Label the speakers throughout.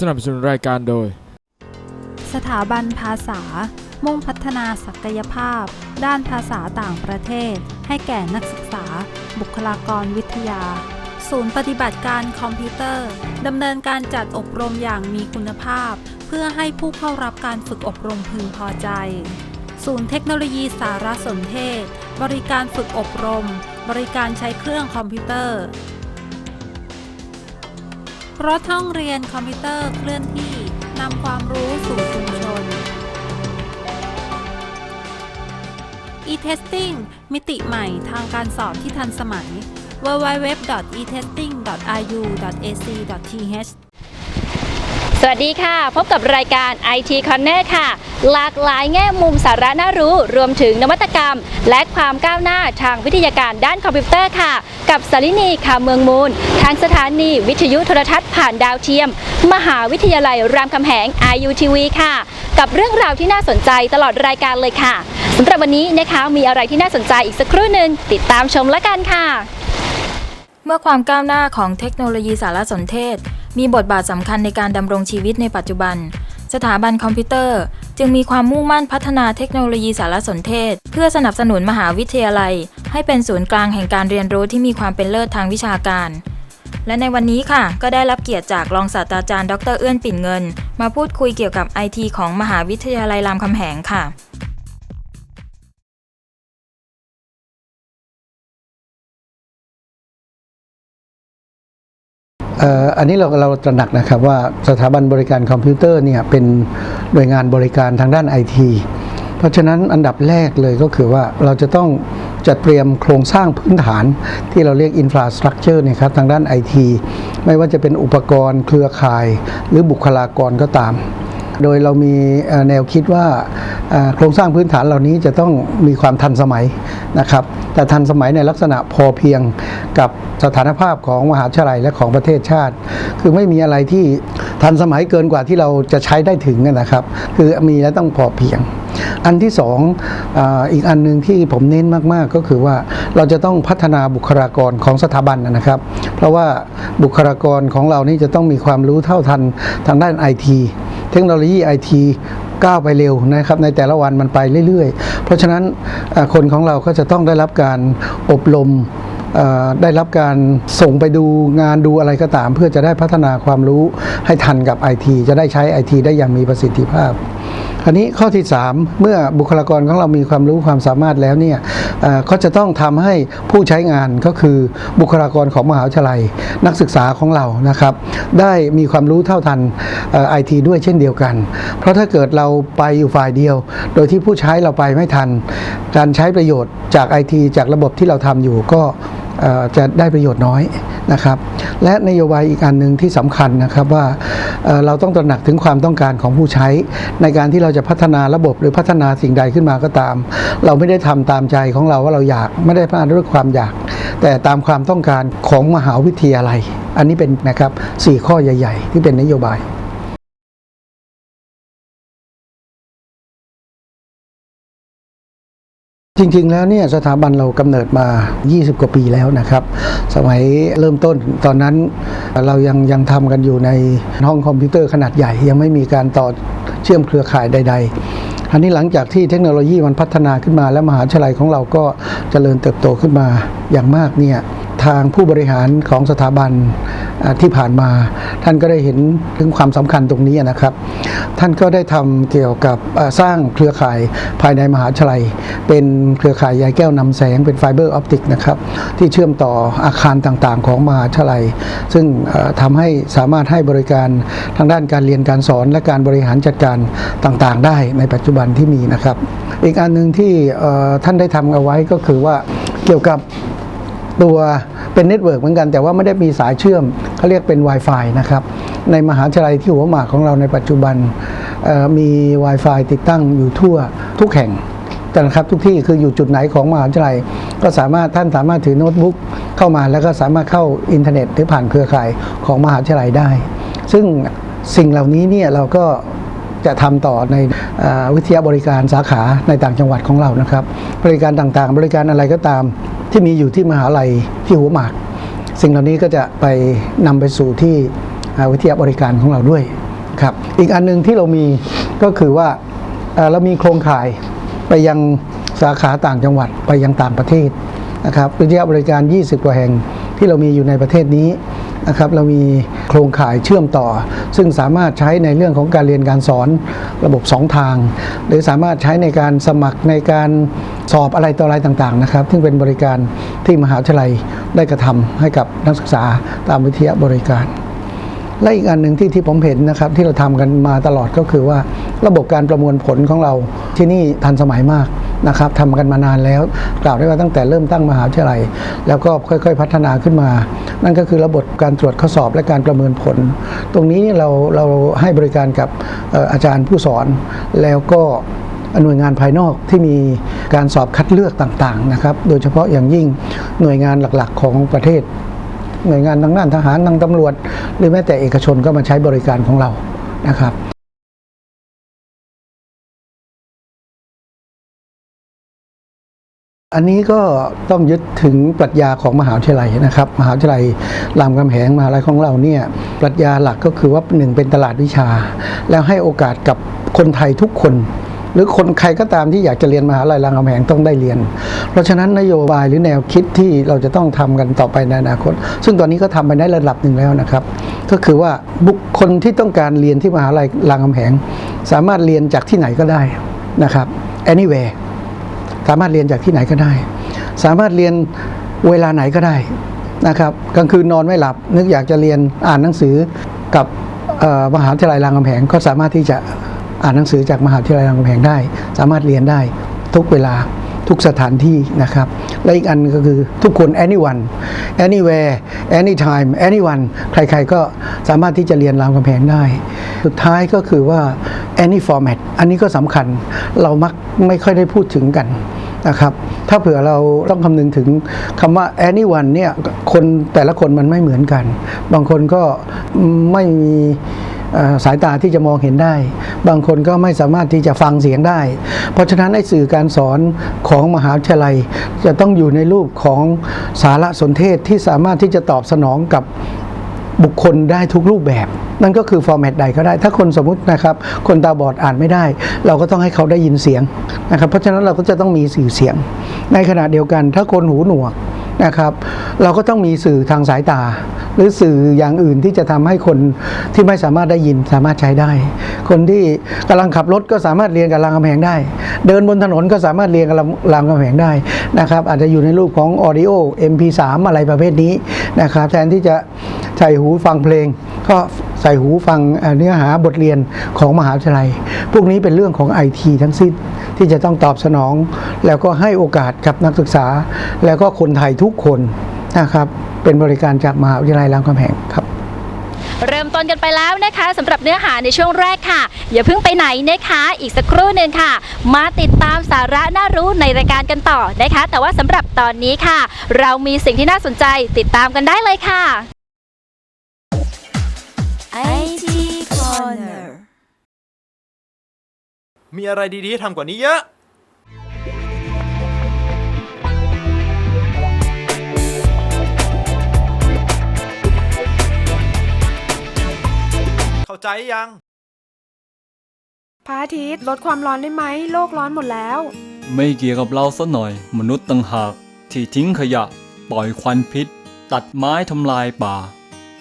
Speaker 1: สนับสนุนรายการโดย
Speaker 2: สถาบันภาษา มุ่งพัฒนาศักยภาพ ด้านภาษาต่างประเทศ ให้แก่นักศึกษา บุคลากรวิทยา ศูนย์ปฏิบัติการคอมพิวเตอร์ ดำเนินการจัดอบรมอย่างมีคุณภาพ เพื่อให้ผู้เข้ารับการฝึกอบรมพึงพอใจ ศูนย์เทคโนโลยีสารสนเทศ บริการฝึกอบรม บริการใช้เครื่องคอมพิวเตอร์ รถท่องเรียนคอมพิวเตอร์เคลื่อนที่นำความรู้สู่ชุมชน e-testing มิติใหม่ทางการสอบที่ทันสมัย www.etesting.ru.ac.th
Speaker 3: สวัสดีค่ะ พบกับรายการ IT Corner ค่ะ หลากหลายแง่มุมสาระน่ารู้ รวมถึงนวัตกรรม และความก้าวหน้าทางวิทยาการด้านคอมพิวเตอร์ค่ะ กับสารินีค่ะเมืองมูล ทางสถานีวิทยุโทรทัศน์ผ่านดาวเทียม มหาวิทยาลัยรามคำแหง IUTV ค่ะ กับเรื่องราวที่น่าสนใจตลอดรายการเลยค่ะสำหรับวันนี้นะคะมีอะไรที่น่าสนใจอีกสักครู่หนึ่งติดตามชมแล้วกันค่ะ
Speaker 4: เมื่อความก้าวหน้าของเทคโนโลยีสารสนเทศ มีบทบาทสำคัญในการดำรงชีวิตในปัจจุบัน สถาบันคอมพิวเตอร์ จึงมีความมุ่งมั่นพัฒนาเทคโนโลยีสารสนเทศ เพื่อสนับสนุนมหาวิทยาลัย ให้เป็นศูนย์กลางแห่งการเรียนรู้ที่มีความเป็นเลิศทางวิชาการ และในวันนี้ค่ะ ก็ได้รับเกียรติจากรองศาสตราจารย์ดรเอื้อนปิ่นเงิน มาพูดคุยเกี่ยวกับไอทีของมหาวิทยาลัยรามคำแหงค่ะ
Speaker 5: อันนี้เราเราตระหนักนะครับว่าสถาบันบริการคอมพิวเตอร์เนี่ยเป็นหน่วยงานบริการทางด้านไอทีเพราะฉะนั้นอันดับแรกเลยก็คือว่าเราจะต้องจัดเตรียมโครงสร้างพื้นฐานที่เราเรียกอินฟราสตรักเจอร์เนี่ยครับทางด้านไอทีไม่ว่าจะเป็นอุปกรณ์เครือข่าย หรือบุคลากรก็ตาม โดยเรามีแนวคิดว่าโครงสร้างพื้นฐานเหล่านี้จะต้องมีความทันสมัยนะครับ แต่ทันสมัยในลักษณะพอเพียงกับสถานภาพของมหาวิทยาลัยและของประเทศชาติ คือไม่มีอะไรที่ทันสมัยเกินกว่าที่เราจะใช้ได้ถึงนะครับ คือมีแล้วต้องพอเพียง อันที่สองออีกอันหนึ่งที่ผมเน้นมากๆก็คือว่าเราจะต้องพัฒนาบุคลากรของสถาบันนะครับ เพราะว่าบุคลากรของเรานี่จะต้องมีความรู้เท่าทันทางด้านไอที เทคโนโลยีไอทีก้าวไปเร็วนะครับในแต่ละวันมันไปเรื่อยๆ เพราะฉะนั้นคนของเราก็จะต้องได้รับการอบรมได้รับการส่งไปดูงานดูอะไรก็ตาม เพื่อจะได้พัฒนาความรู้ให้ทันกับไอทีจะได้ใช้ไอทีได้อย่างมีประสิทธิภาพ คราวนี้ข้อที่ 3 เมื่อบุคลากรของเรามีความรู้ความสามารถแล้วเนี่ยเอ่อก็จะต้องทำให้ผู้ใช้งานก็คือบุคลากรของมหาวิทยาลัย นักศึกษาของเรานะครับ ได้มีความรู้เท่าทันไอทีด้วยเช่นเดียวกัน เพราะถ้าเกิดเราไปอยู่ฝ่ายเดียว โดยที่ผู้ใช้เราไปไม่ทัน การใช้ประโยชน์จากไอทีจากระบบที่เราทำอยู่ก็จะได้ประโยชน์น้อยนะครับ และนโยบายอีกอันหนึ่งที่สำคัญนะครับว่า เราต้องตระหนักถึงความต้องการของผู้ใช้ ในการที่เราจะพัฒนาระบบหรือพัฒนาสิ่งใดขึ้นมาก็ตาม เราไม่ได้ทำตามใจของเราว่าเราอยากไม่ได้พัฒนาด้วยความอยาก แต่ตามความต้องการของมหาวิทยาลัย อันนี้เป็นนะครับสี่ข้อใหญ่ ๆ ที่เป็นนโยบาย จริงๆ แล้วเนี่ยสถาบันเรากำเนิดมา 20 กว่าปีแล้วนะครับ สมัยเริ่มต้นตอนนั้นเรายังยังทำกันอยู่ในห้องคอมพิวเตอร์ขนาดใหญ่ ยังไม่มีการต่อเชื่อมเครือข่ายใด ๆ อันนี้หลังจากที่เทคโนโลยีมันพัฒนาขึ้นมา และมหาวิทยาลัยของเราก็เจริญเติบโตขึ้นมาอย่างมากเนี่ย ทางผู้บริหารของสถาบันที่ผ่านมา ท่านก็ได้เห็นถึงความสำคัญตรงนี้นะครับ ท่านก็ได้ทำเกี่ยวกับสร้างเครือข่ายภายในมหาวิทยาลัย เป็นเครือข่ายใยแก้วนำแสงเป็นไฟเบอร์ออปติกนะครับที่เชื่อมต่ออาคารต่างๆ ของมหาวิทยาลัย ซึ่งเอ่อทำให้สามารถให้บริการทางด้านการเรียนการสอนและการบริหารจัดการต่างๆ ได้ในปัจจุบันที่มีนะครับ อีกอันหนึ่งที่ท่านได้ทำเอาไว้ก็คือว่าเกี่ยวกับ ตัวเป็นเน็ตเวิร์กเหมือนกัน แต่ว่าไม่ได้มีสายเชื่อมเขาเรียกเป็น Wi-Fi นะครับในมหาวิทยาลัยที่หัวหมากของเราในปัจจุบันมี Wi-Fi ติดตั้งอยู่ทั่วทุกแห่งนะครับทุกที่คืออยู่จุดไหนของมหาวิทยาลัย ก็สามารถท่านสามารถถือโน้ตบุ๊กเข้ามาแล้วก็สามารถเข้าอินเทอร์เน็ตหรือผ่านเครือข่ายของมหาวิทยาลัยได้ ซึ่งสิ่งเหล่านี้เนี่ยเราก็จะทำต่อในอวิทยาบริการสาขาในต่างจังหวัดของเรานะครับ บริการต่างๆ บริการอะไรก็ตาม ที่มีอยู่ที่มหาลัยที่หัวหมาก สิ่งเหล่านี้ก็จะไปนำไปสู่ที่วิทยาบริการของเราด้วยครับอีกอันหนึงที่เรามีก็คือว่าเรามีโครงข่ายไปยังสาขาต่างจังหวัดไปยังต่างประเทศนะครับวิทยาบริการ 20 กว่าแห่งที่เรามีอยู่ในประเทศนี้ นะครับเรามีโครงข่ายเชื่อมต่อ ซึ่งสามารถใช้ในเรื่องของการเรียนการสอนระบบ 2 ทาง หรือสามารถใช้ในการสมัครในการสอบอะไรต่ออะไรต่างๆนะครับ ซึ่งเป็นบริการที่มหาวิทยาลัยได้กระทำให้กับนักศึกษาตามวิทยาบริการ และอีกอันหนึ่งที่ที่ผมเห็นนะครับที่เราทำกันมาตลอดก็คือว่าระบบการประมวลผลของเราที่นี่ทันสมัยมาก นะครับทำกันมานานแล้ว กล่าวได้ว่าตั้งแต่เริ่มตั้งมหาวิทยาลัย แล้วก็ค่อยๆพัฒนาขึ้นมา นั่นก็คือระบบการตรวจข้อสอบและการประเมินผล ตรงนี้เราเราให้บริการกับเอ่ออาจารย์ผู้สอนแล้วก็หน่วยงานภายนอกที่มีการสอบคัดเลือกต่างๆนะครับ โดยเฉพาะอย่างยิ่งหน่วยงานหลักๆของประเทศ หน่วยงานทางด้านทหารทางตำรวจ หรือแม้แต่เอกชนก็มาใช้บริการของเรานะครับ อันนี้ก็ต้องยึดถึงปรัชญาของมหาวิทยาลัยนะครับ มหาวิทยาลัยรามคำแหงมหาวิทยาลัยของเราเนี่ยปรัชญาหลักก็คือว่าหนึ่งเป็นตลาดวิชา แล้วให้โอกาสกับคนไทยทุกคน หรือคนใครก็ตามที่อยากจะเรียนมหาวิทยาลัยรามคำแหงต้องได้เรียน เพราะฉะนั้นนโยบายหรือแนวคิดที่เราจะต้องทำกันต่อไปในอนาคต ซึ่งตอนนี้ก็ทำไปได้ระดับหนึ่งแล้วนะครับ ก็คือว่าบุคคลที่ต้องการเรียนที่มหาวิทยาลัยรามคำแหง สามารถเรียนจากที่ไหนก็ได้นะครับ anywhere สามารถเรียนจากที่ไหนก็ได้ สามารถเรียนเวลาไหนก็ได้นะครับกลางคืนนอนไม่หลับ นึกอยากจะเรียนอ่านหนังสือกับมหาวิทยาลัยรามคำแหงก็สามารถที่จะอ่านหนังสือจากมหาวิทยาลัยรามคำแหงได้ สามารถเรียนได้ทุกเวลาทุกสถานที่นะครับ และอีกอันก็คือทุกคน anyone anywhere anytime anyone ใครๆก็สามารถที่จะเรียนรามคำแหงได้ สุดท้ายก็คือว่า any format อันนี้ก็สำคัญเรามักไม่ค่อยได้พูดถึงกัน นะครับถ้าเผื่อเราต้องคำนึงถึงคำว่า anyone เนี่ยคนแต่ละคนมันไม่เหมือนกัน บางคนก็ไม่มีสายตาที่จะมองเห็นได้ บางคนก็ไม่สามารถที่จะฟังเสียงได้ เพราะฉะนั้นในสื่อการสอนของมหาวิทยาลัย จะต้องอยู่ในรูปของสารสนเทศที่สามารถที่จะตอบสนองกับ บุคคลได้ทุกรูปแบบ นั่นก็คือฟอร์แมตใดก็ได้ ถ้าคนสมมุตินะครับ คนตาบอดอ่านไม่ได้ เราก็ต้องให้เขาได้ยินเสียงนะครับ เพราะฉะนั้นเราก็จะต้องมีสื่อเสียง ในขณะเดียวกัน ถ้าคนหูหนวกนะครับเราก็ต้องมีสื่อทางสายตา หรือสื่ออย่างอื่นที่จะทำให้คนที่ไม่สามารถได้ยินสามารถใช้ได้ คนที่กำลังขับรถก็สามารถเรียนกับรางกำแพงได้ เดินบนถนนก็สามารถเรียนกับรางกำแพงได้นะครับอาจจะอยู่ในรูปของ audio MP3 อะไรประเภทนี้นะครับแทนที่จะ ใส่หูฟังเพลง ก็ใส่หูฟังเนื้อหาบทเรียนของมหาวิทยาลัย พวกนี้เป็นเรื่องของไอทีทั้งสิ้นที่จะต้องตอบสนอง แล้วก็ให้โอกาสกับนักศึกษา แล้วก็คนไทยทุกคนนะครับ เป็นบริการจากมหาวิทยาลัยรามคำแหงครับ
Speaker 3: เริ่มต้นกันไปแล้วนะคะสำหรับเนื้อหาในช่วงแรกค่ะ อย่าเพิ่งไปไหนนะคะ อีกสักครู่หนึ่งค่ะ มาติดตามสาระน่ารู้ในรายการกันต่อนะคะ แต่ว่าสำหรับตอนนี้ค่ะ เรามีสิ่งที่น่าสนใจติดตามกันได้เลยค่ะ
Speaker 1: IT Corner
Speaker 6: มีอะไรดีๆให้ทำกว่านี้เยอะ เข้าใจยัง
Speaker 7: พระอาทิตย์ลดความร้อนได้ไหม โลกร้อนหมดแล้ว
Speaker 8: ไม่เกี่ยวกับเราซะหน่อย มนุษย์ต่างหาก ที่ทิ้งขยะ ปล่อยควันพิษ ตัดไม้ทำลายป่า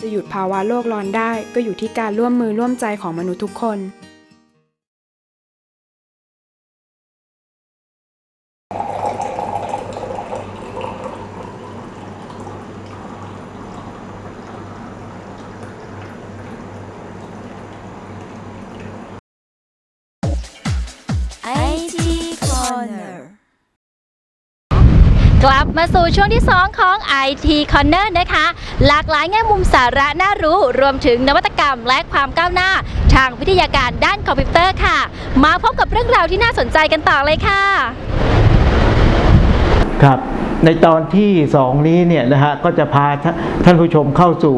Speaker 7: จะหยุดภาวะโลกร้อนได้ก็อยู่ที่การร่วมมือร่วมใจของมนุษย์ทุกคน
Speaker 3: ลับมาสู่ช่วงที่ 2 ของ IT Corner นะคะ หลากหลายแง่มุมสาระน่ารู้ รวมถึงนวัตกรรมและความก้าวหน้า ทางวิทยาการด้านคอมพิวเตอร์ค่ะ มาพบกับเรื่องราวที่น่าสนใจกันต่อเลยค่ะ
Speaker 9: ครับ ในตอนที่ 2 นี้เนี่ยนะฮะก็จะพาท่าท่านผู้ชมเข้าสู่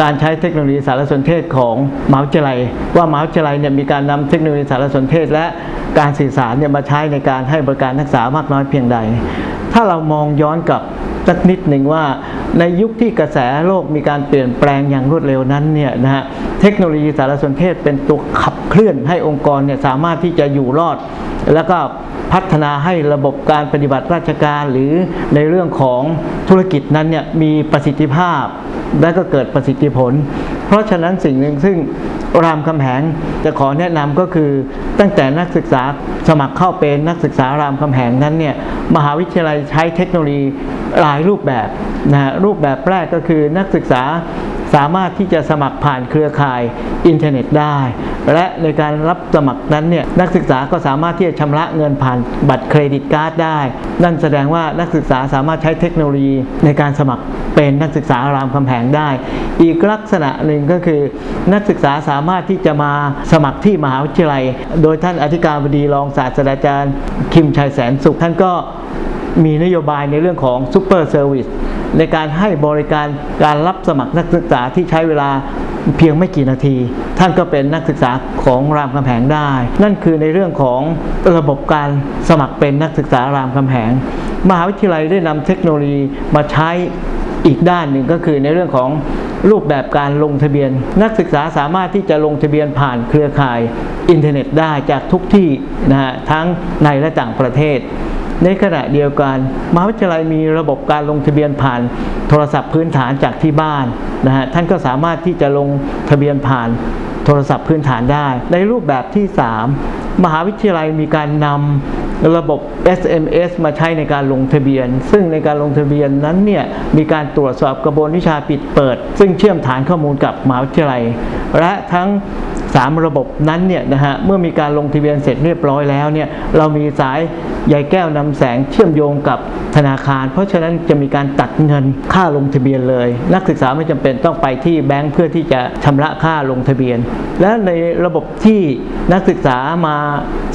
Speaker 9: การใช้เทคโนโลยีสารสนเทศของมหาวิทยาลัย ว่ามหาวิทยาลัยเนี่ยมีการนำเทคโนโลยีสารสนเทศ และการสื่อสารเนี่ยมาใช้ในการให้บริการนักศึกษามากน้อยเพียงใด ถ้าเรามองย้อนกลับสักนิดหนึ่งว่าในยุคที่กระแสโลกมีการเปลี่ยนแปลงอย่างรวดเร็วนั้นเนี่ยนะฮะเทคโนโลยีสารสนเทศเป็นตัวขับเคลื่อนให้องค์กรเนี่ยสามารถที่จะอยู่รอด แล้วก็พัฒนาให้ระบบการปฏิบัติราชการหรือในเรื่องของธุรกิจนั้นเนี่ยมีประสิทธิภาพและก็เกิดประสิทธิผล เพราะฉะนั้นสิ่งหนึ่งซึ่ง รามคำแหงจะขอแนะนำก็คือตั้งแต่นักศึกษาสมัครเข้าเป็นนักศึกษารามคำแหงนั้นเนี่ยมหาวิทยาลัยใช้เทคโนโลยีหลายรูปแบบนะฮะรูปแบบแรกก็คือนักศึกษา สามารถที่จะสมัครผ่านเครือข่ายอินเทอร์เน็ตได้ และในการรับสมัครนั้นเนี่ยนักศึกษาก็สามารถที่จะชำระเงินผ่านบัตรเครดิตการ์ดได้ นั่นแสดงว่านักศึกษาสามารถใช้เทคโนโลยีในการสมัครเป็นนักศึกษารามคำแหงได้ อีกลักษณะหนึ่งก็คือ นักศึกษาสามารถที่จะมาสมัครที่มหาวิทยาลัย โดยท่านอธิการบดีรองศาสตราจารย์ คิมชัยแสนสุขท่านก็มีนโยบายในเรื่องของซูเปอร์เซอร์วิส ในการให้บริการการรับสมัครนักศึกษาที่ใช้เวลาเพียงไม่กี่นาที ท่านก็เป็นนักศึกษาของรามคำแหงได้ นั่นคือในเรื่องของระบบการสมัครเป็นนักศึกษารามคำแหง มหาวิทยาลัยได้นำเทคโนโลยีมาใช้อีกด้านหนึ่งก็คือในเรื่องของรูปแบบการลงทะเบียน นักศึกษาสามารถที่จะลงทะเบียนผ่านเครือข่ายอินเทอร์เน็ตได้จากทุกที่นะฮะทั้งในและต่างประเทศ ในขณะเดียวกัน มหาวิทยาลัยมีระบบการลงทะเบียนผ่านโทรศัพท์พื้นฐานจากที่บ้านนะฮะท่านก็สามารถที่จะลงทะเบียนผ่านโทรศัพท์พื้นฐานได้ ในรูปแบบที่ 3 มหาวิทยาลัยมีการนำระบบ SMS มาใช้ในการลงทะเบียน ซึ่งในการลงทะเบียนนั้นเนี่ยมีการตรวจสอบกระบวนวิชาปิดเปิด ซึ่งเชื่อมฐานข้อมูลกับมหาวิทยาลัย และทั้ง 3 ระบบนั้นเนี่ยนะฮะเมื่อมีการลงทะเบียนเสร็จเรียบร้อยแล้วเนี่ยเรามีสายใยแก้วนำแสงเชื่อมโยงกับธนาคาร เพราะฉะนั้นจะมีการตัดเงินค่าลงทะเบียนเลย นักศึกษาไม่จำเป็นต้องไปที่แบงก์เพื่อที่จะชำระค่าลงทะเบียน และในระบบที่นักศึกษามา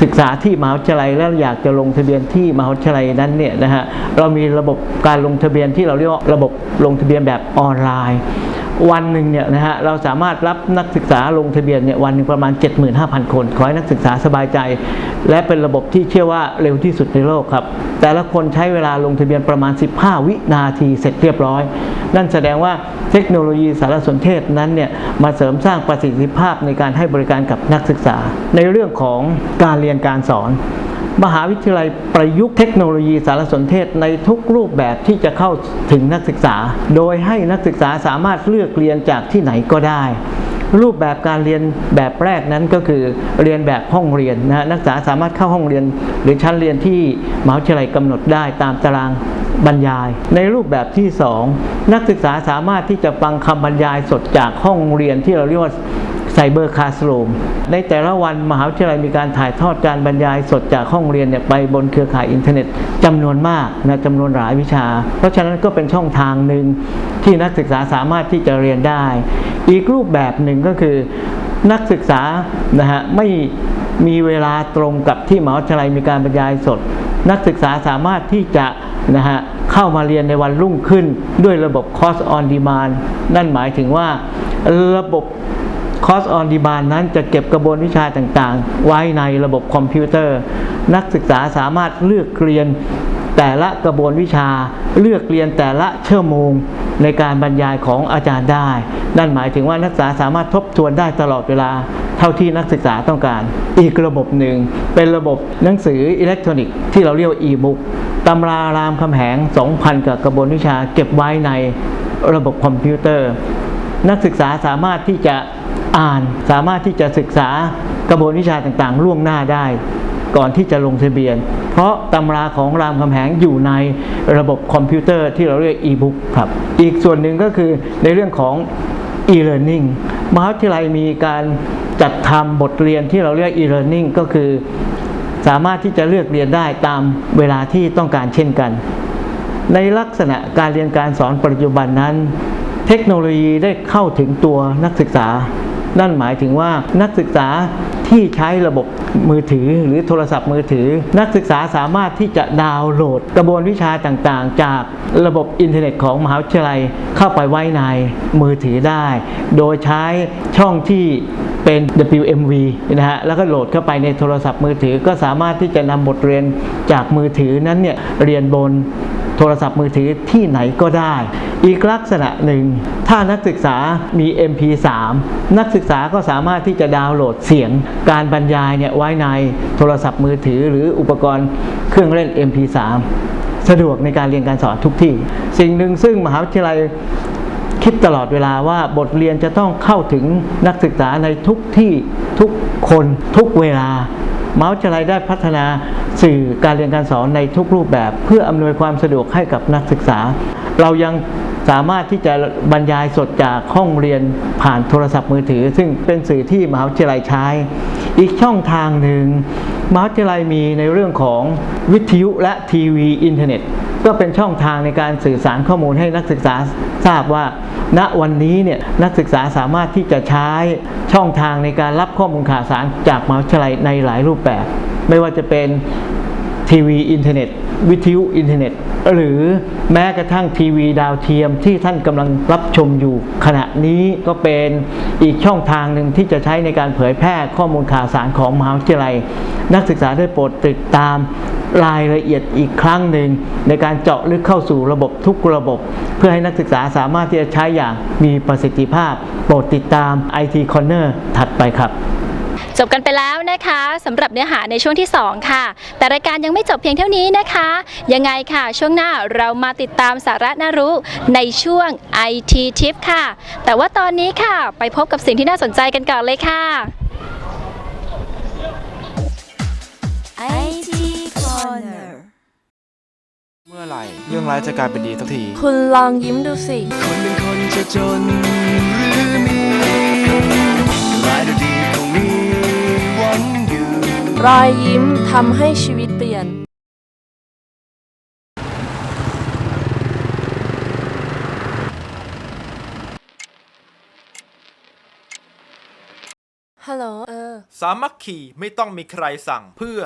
Speaker 9: ศึกษาที่มหาวิทยาลัยแล้วอยากจะลงทะเบียนที่มหาวิทยาลัยนั้นเนี่ยนะฮะเรามีระบบการลงทะเบียนที่เราเรียกว่าระบบลงทะเบียนแบบออนไลน์ วันหนึ่งเนี่ยนะฮะเราสามารถรับนักศึกษาลงทะเบียนเนี่ยวันหนึ่งประมาณ 75,000 คน ขอให้นักศึกษาสบายใจ และเป็นระบบที่เชื่อว่าเร็วที่สุดในโลกครับ แต่ละคนใช้เวลาลงทะเบียนประมาณ 15 วินาทีเสร็จเรียบร้อย นั่นแสดงว่าเทคโนโลยีสารสนเทศนั้นเนี่ยมาเสริมสร้างประสิทธิภาพในการให้บริการกับนักศึกษา ในเรื่องของการเรียนการสอน มหาวิทยาลัยประยุกต์เทคโนโลยีสารสนเทศในทุกรูปแบบที่จะเข้าถึงนักศึกษา โดยให้นักศึกษาสามารถเลือกเรียนจากที่ไหนก็ได้ รูปแบบการเรียนแบบแรกนั้นก็คือเรียนแบบห้องเรียนนะนักศึกษาสามารถเข้าห้องเรียน หรือชั้นเรียนที่มหาวิทยาลัยกำหนดได้ตามตารางบรรยาย ในรูปแบบที่ 2 นักศึกษาสามารถที่จะฟังคำบรรยายสดจากห้องเรียนที่เราเรียกว่า ไซเบอร์คลาสรูมในแต่ละวันมหาวิทยาลัยมีการถ่ายทอดการบรรยายสดจากห้องเรียนเนี่ยไปบนเครือข่ายอินเทอร์เน็ตจำนวนมากนะจำนวนหลายวิชา เพราะฉะนั้นก็เป็นช่องทางหนึ่งที่นักศึกษาสามารถที่จะเรียนได้ อีกรูปแบบหนึ่งก็คือนักศึกษานะฮะไม่มีเวลาตรงกับที่มหาวิทยาลัยมีการบรรยายสด นักศึกษาสามารถที่จะนะฮะเข้ามาเรียนในวันรุ่งขึ้นด้วยระบบ Course on Demand นั่นหมายถึงว่าระบบ คอร์สออนดีบานนั้นจะเก็บกระบวนวิชาต่างๆ ไว้ในระบบคอมพิวเตอร์ นักศึกษาสามารถเลือกเรียนแต่ละกระบวนวิชาเลือกเรียนแต่ละชั่วโมงในการบรรยายของอาจารย์ได้ นั่นหมายถึงว่านักศึกษาสามารถทบทวนได้ตลอดเวลาเท่าที่นักศึกษาต้องการ อีกระบบหนึ่ง เป็นระบบหนังสืออิเล็กทรอนิกส์ที่เราเรียกว่าอีบุ๊กตำรารามคำแหง 2,000 กับกระบวนวิชาเก็บไว้ในระบบคอมพิวเตอร์ นักศึกษาสามารถที่จะ อ่านสามารถที่จะศึกษากระบวนวิชาต่างๆ ล่วงหน้าได้ ก่อนที่จะลงทะเบียน เพราะตำราของรามคำแหงอยู่ในระบบคอมพิวเตอร์ที่เราเรียก e-book ครับ อีกส่วนหนึ่งก็คือในเรื่องของ e-learning มหาวิทยาลัยมีการจัดทำบทเรียนที่เราเรียก e-learning ก็คือ สามารถที่จะเลือกเรียนได้ตามเวลาที่ต้องการเช่นกัน ในลักษณะการเรียนการสอนปัจจุบันนั้น เทคโนโลยีได้เข้าถึงตัวนักศึกษา นั่นหมายถึงว่านักศึกษาที่ใช้ระบบมือถือหรือโทรศัพท์มือถือ นักศึกษาสามารถที่จะดาวน์โหลด กระบวนวิชาต่างๆ จากระบบอินเทอร์เน็ตของมหาวิทยาลัยเข้าไปไว้ในมือถือได้ โดยใช้ช่องที่เป็น WMV นะฮะ แล้วก็โหลดเข้าไปในโทรศัพท์มือถือ ก็สามารถที่จะนำบทเรียนจากมือถือนั้นเนี่ยเรียนบน โทรศัพท์มือถือที่ไหนก็ได้ อีกลักษณะหนึ่ง ถ้านักศึกษามี MP3 นักศึกษาก็สามารถที่จะดาวน์โหลดเสียงการบรรยายเนี่ยไว้ในโทรศัพท์มือถือหรืออุปกรณ์เครื่องเล่น MP3 สะดวกในการเรียนการสอนทุกที่ สิ่งหนึ่งซึ่งมหาวิทยาลัยคิดตลอดเวลาว่าบทเรียนจะต้องเข้าถึงนักศึกษาในทุกที่ทุกคนทุกเวลามหาวิทยาลัยได้พัฒนา สื่อการเรียนการสอนในทุกรูปแบบ เพื่ออำนวยความสะดวกให้กับนักศึกษา เรายังสามารถที่จะบรรยายสดจากห้องเรียนผ่านโทรศัพท์มือถือ ซึ่งเป็นสื่อที่มหาวิทยาลัยใช้ อีกช่องทางหนึ่งมหาวิทยาลัยมีในเรื่องของวิทยุและทีวีอินเทอร์เน็ต ก็เป็นช่องทางในการสื่อสารข้อมูลให้นักศึกษาทราบว่า ณวันนี้เนี่ยนักศึกษาสามารถที่จะใช้ช่องทางในการรับข้อมูลข่าวสารจากมหาวิทยาลัยในหลายรูปแบบ ไม่ว่าจะเป็นทีวีอินเทอร์เน็ต วิทยุอินเทอร์เน็ต หรือแม้กระทั่งทีวีดาวเทียมที่ท่านกำลังรับชมอยู่ขณะนี้ก็เป็นอีกช่องทางหนึ่งที่จะใช้ในการเผยแพร่ข้อมูลข่าวสารของมหาวิทยาลัย นักศึกษาได้โปรดติดตามรายละเอียดอีกครั้งหนึ่ง ในการเจาะลึกเข้าสู่ระบบทุกระบบ เพื่อให้นักศึกษาสามารถที่จะใช้อย่างมีประสิทธิภาพ โปรดติดตาม IT Corner ถัดไปครับ
Speaker 3: จบกันไปแล้วนะคะสำหรับเนื้อหาในช่วงที่ 2 ค่ะ แต่รายการยังไม่จบเพียงเท่านี้นะคะ ยังไงค่ะช่วงหน้าเรามาติดตามสาระน่ารู้ในช่วง IT Tip ค่ะ แต่ว่าตอนนี้ค่ะ ไปพบกับสิ่งที่น่าสนใจกันก่อนเลยค่ะ
Speaker 1: IT Corner
Speaker 6: เมื่อไหร่เรื่องร้ายจะกลายเป็นดีสักที
Speaker 1: คุณลองยิ้มดูสิ
Speaker 10: คนเป็นคนจะจนหรือมีรายได้
Speaker 1: รอยยิ้มทำให้ชีวิตเปลี่ยน ฮัลโหล เออ
Speaker 6: สามัคคีไม่ต้องมีใครสั่งเพื่อ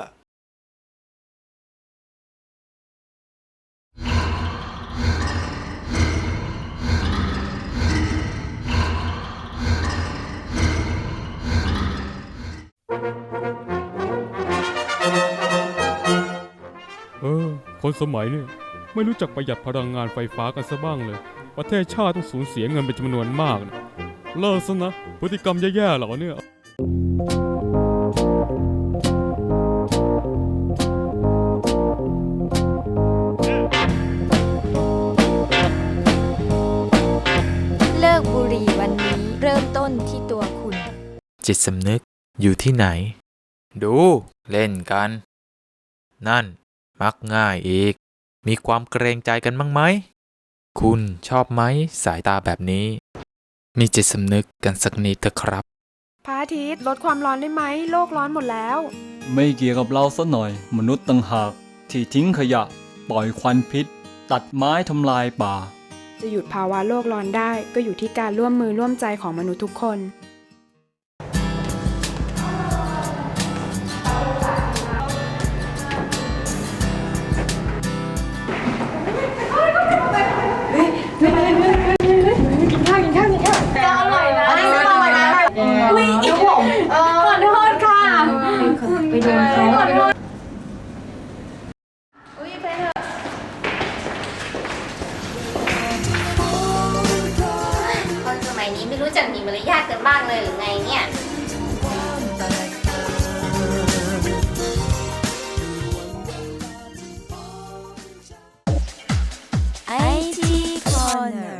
Speaker 8: คนสมัยเนี่ยไม่รู้จักประหยัดพลังงานไฟฟ้ากันซะบ้างเลย ประเทศชาติต้องสูญเสียเงินเป็นจำนวนมากนะเลิกซะนะพฤติกรรมแย่ๆเหล่าเนี่ย
Speaker 1: เลิกบุหรี่วันนี้เริ่มต้นที่ตัวคุณ
Speaker 11: จิตสำนึกอยู่ที่ไหน ดู เล่นกัน นั่น มักง่ายอีก มีความเกรงใจกันบ้างไหม คุณชอบไหมสายตาแบบนี้ มีจิตสำนึกกันสักนิดเถอะครับ
Speaker 7: พระอาทิตย์ลดความร้อนได้ไหม โลกร้อนหมดแล้ว
Speaker 8: ไม่เกี่ยวกับเราซะหน่อย มนุษย์ต่างหาก ที่ทิ้งขยะ ปล่อยควันพิษ ตัดไม้ทำลายป่า
Speaker 7: จะหยุดภาวะโลกร้อนได้ก็อยู่ที่การร่วมมือร่วมใจของมนุษย์ทุกคน
Speaker 3: คน รู้จักมีมารยาทกันบ้างเลยหรือไงเนี่ย
Speaker 1: IT Corner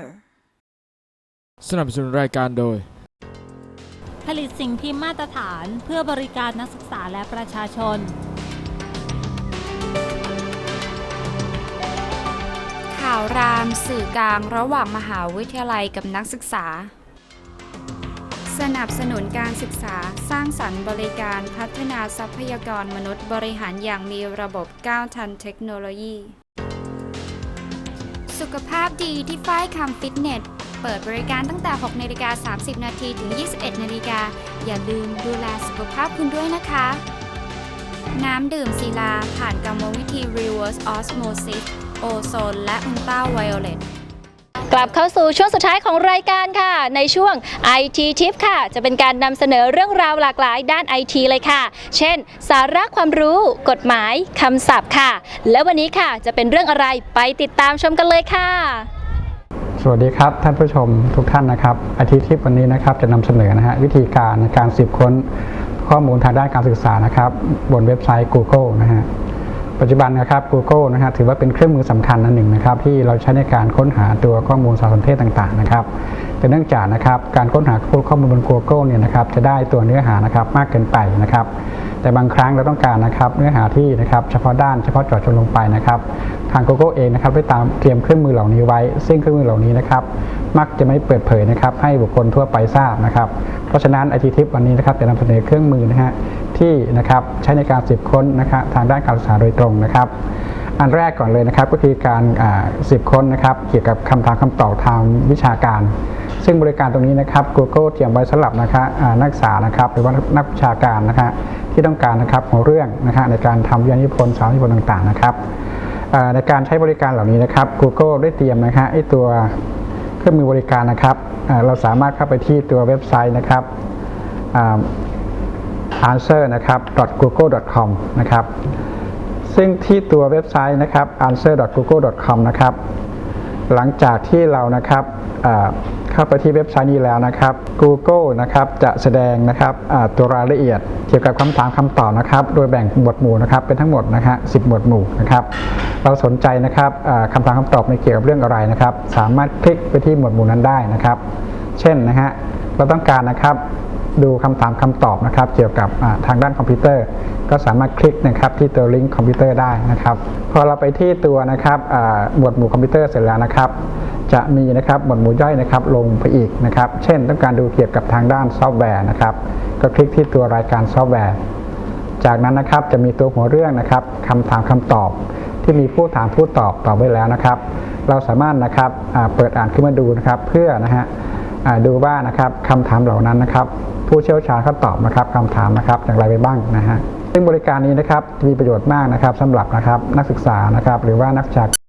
Speaker 10: สนับสนุนรายการโดย
Speaker 2: ผลิตสิ่งพิมพ์มาตรฐานเพื่อบริการนักศึกษาและประชาชน
Speaker 12: ข่าวรามสื่อกลางระหว่างมหาวิทยาลัยกับนักศึกษา สนับสนุนการศึกษาสร้างสรรค์บริการพัฒนาทรัพยากรมนุษย์บริหารอย่างมีระบบก้าวทันเทคโนโลยี สุขภาพดีที่ฝ้ายคำฟิตเนส เปิดบริการตั้งแต่ 6นาฬิกา30 นาทีถึง 21นาฬิกาอย่าลืมดูแลสุขภาพคุณด้วยนะคะ น้ำดื่มศิลาผ่านกรรมวิธี reverse osmosis โอโซน และอุลตราไวโอเลต
Speaker 3: ลับเข้าสู่ช่วงสุดท้ายของรายการค่ะ ในช่วง IT Tip ค่ะ จะเป็นการนำเสนอเรื่องราวหลากหลายด้าน IT เลยค่ะ เช่น สาระความรู้ กฎหมายคำศัพท์ค่ะ และวันนี้ค่ะจะเป็นเรื่องอะไรไปติดตามชมกันเลยค่ะ
Speaker 13: สวัสดีครับท่านผู้ชมทุกท่านนะครับอาทิตย์ที่วันนี้นะครับจะนำเสนอนะฮะวิธีการในการสืบค้นข้อมูลทางด้านการศึกษานะครับ บนเว็บไซต์ Google นะฮะ ปัจจุบันนะครับ Google นะฮะถือว่าเป็นเครื่องมือสำคัญอันหนึ่งนะครับ ที่เราใช้ในการค้นหาตัวข้อมูลสารสนเทศต่างๆนะครับ แต่เนื่องจากนะครับการค้นหาข้อมูลบน Google เนี่ยนะครับจะได้ตัวเนื้อหานะครับมากเกินไปนะครับ แต่บางครั้งเราต้องการนะครับเนื้อหาที่นะครับเฉพาะด้านเฉพาะเจาะจงลงไปนะครับทาง Google เองนะครับได้ตามเตรียมเครื่องมือเหล่านี้ไว้ ซึ่งเครื่องมือเหล่านี้นะครับมักจะไม่เปิดเผยนะครับให้บุคคลทั่วไปทราบนะครับ เพราะฉะนั้นไอทีทิปวันนี้นะครับจะนำเสนอเครื่องมือนะฮะ ที่นะครับใช้ในการสืบค้นนะครับทางด้านการศึกษาโดยตรงนะครับ อันแรกก่อนเลยนะครับก็คือการสืบค้นนะครับเกี่ยวกับคำถามคำตอบทางวิชาการ ซึ่งบริการตรงนี้นะครับ Google เตรียมไว้สำหรับนะคะอ่านักศึกษานะครับหรือว่านักวิชาการนะคะที่ต้องการนะครับของเรื่องนะฮะในการทำวิทยานิพนธ์สารนิพนธ์ต่างๆนะครับในการใช้บริการเหล่านี้นะครับ Google ได้เตรียมนะฮะไอตัวเครื่องมือบริการนะครับเราสามารถเข้าไปที่ตัวเว็บไซต์นะครับ answer นะครับ google.com นะครับ ซึ่งที่ตัวเว็บไซต์นะครับ answer.google.com นะครับ หลังจากที่เรานะครับเข้าไปที่เว็บไซต์นี้แล้วนะครับ Google นะครับจะแสดงนะครับตัวรายละเอียดเกี่ยวกับคำถามคำตอบนะครับ โดยแบ่งหมวดหมู่นะครับเป็นทั้งหมดนะฮะ10หมวดหมู่นะครับ เราสนใจนะครับคำถามคำตอบในเกี่ยวกับเรื่องอะไรนะครับ สามารถคลิกไปที่หมวดหมู่นั้นได้นะครับ เช่นนะฮะเราต้องการนะครับ ดูคำถามคำตอบนะครับ เกี่ยวกับทางด้านคอมพิวเตอร์ ก็สามารถคลิกนะครับที่ตัวลิงก์คอมพิวเตอร์ได้นะครับ พอเราไปที่ตัวนะครับหมวดหมู่คอมพิวเตอร์เสร็จแล้วนะครับ จะมีนะครับหมวดหมู่ย่อยนะครับลงไปอีกนะครับ เช่น ต้องการดูเกี่ยวกับทางด้านซอฟต์แวร์นะครับ ก็คลิกที่ตัวรายการซอฟต์แวร์ จากนั้นนะครับจะมีตัวหัวเรื่องนะครับคำถามคำตอบที่มีผู้ถามผู้ตอบตอบไว้แล้วนะครับ เราสามารถนะครับเปิดอ่านขึ้นมาดูนะครับเพื่อนะฮะ ดูว่านะครับคำถามเหล่านั้นนะครับ ผู้เชี่ยวชาญเขาตอบนะครับคำถามนะครับอย่างไรไปบ้างนะฮะซึ่งบริการนี้นะครับมีประโยชน์มากนะครับสำหรับนะครับนักศึกษานะครับหรือว่านักวิชาก